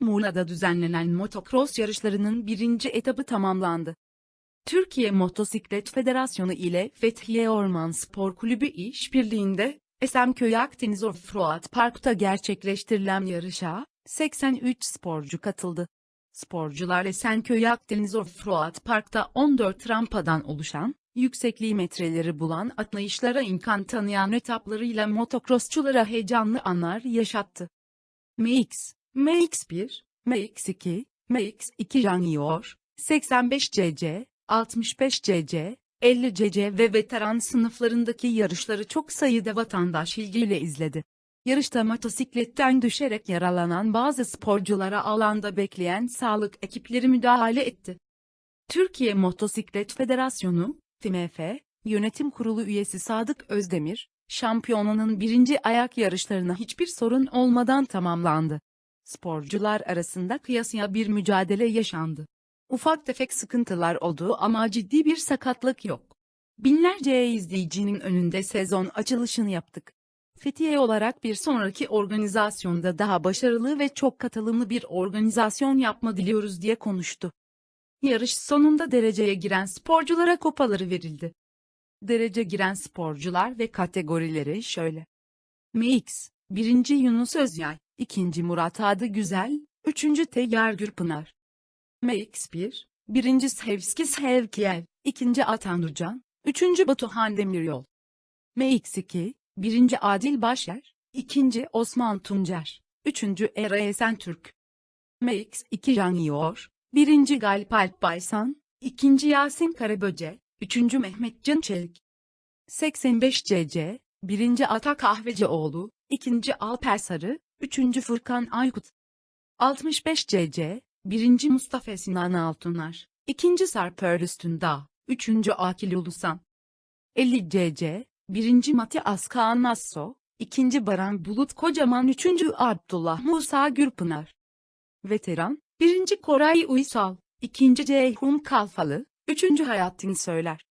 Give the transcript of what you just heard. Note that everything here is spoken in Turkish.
Muğla'da düzenlenen motocross yarışlarının birinci etabı tamamlandı. Türkiye Motosiklet Federasyonu ile Fethiye Orman Spor Kulübü işbirliğinde Esenköy Akdeniz Offroad Park'ta gerçekleştirilen yarışa 83 sporcu katıldı. Sporcular Esenköy Akdeniz Offroad Park'ta 14 rampadan oluşan, yüksekliği metreleri bulan atlayışlara imkan tanıyan etaplarıyla motocrossçulara heyecanlı anlar yaşattı. MX, MX1, MX2, MX2 Junior, 85 cc, 65 cc, 50 cc ve veteran sınıflarındaki yarışları çok sayıda vatandaş ilgiyle izledi. Yarışta motosikletten düşerek yaralanan bazı sporculara alanda bekleyen sağlık ekipleri müdahale etti. Türkiye Motosiklet Federasyonu, TMF, Yönetim Kurulu üyesi Sadık Özdemir, şampiyonanın birinci ayak yarışlarına hiçbir sorun olmadan tamamlandı. Sporcular arasında kıyasıya bir mücadele yaşandı. Ufak tefek sıkıntılar oldu ama ciddi bir sakatlık yok. Binlerce izleyicinin önünde sezon açılışını yaptık. Fethiye olarak bir sonraki organizasyonda daha başarılı ve çok katılımlı bir organizasyon yapma diliyoruz diye konuştu. Yarış sonunda dereceye giren sporculara kupaları verildi. Derece giren sporcular ve kategorileri şöyle. MX, 1. Yunus Özyay, 2. Murat Adı Güzel, 3. Teyyar Gürpınar. MX1, 1. Sevski Sevkiyev, 2. Atan Ucan, 3. Batuhan Demiryol. MX2, 1. Adil Başer, 2. Osman Tuncer, 3. Era Esentürk. MX2 Junior, 1. Galip Alp Baysan, 2. Yasin Karaböce, 3. Mehmet Can Çelik. 85 cc, 1. Ata Kahvecioğlu, 2. Alper Sarı, 3. Furkan Aykut. 65 cc, 1. Mustafa Sinan Altunar, 2. Sarper Üstündağ, 3. Akil Ulusan. 50 cc, 1. Mati Askaan Nasso, 2. Baran Bulut Kocaman 3. Abdullah Musa Gürpınar. Veteran, 1. Koray Uysal, 2. Ceyhun Kalfalı, 3. Hayattin Söyler.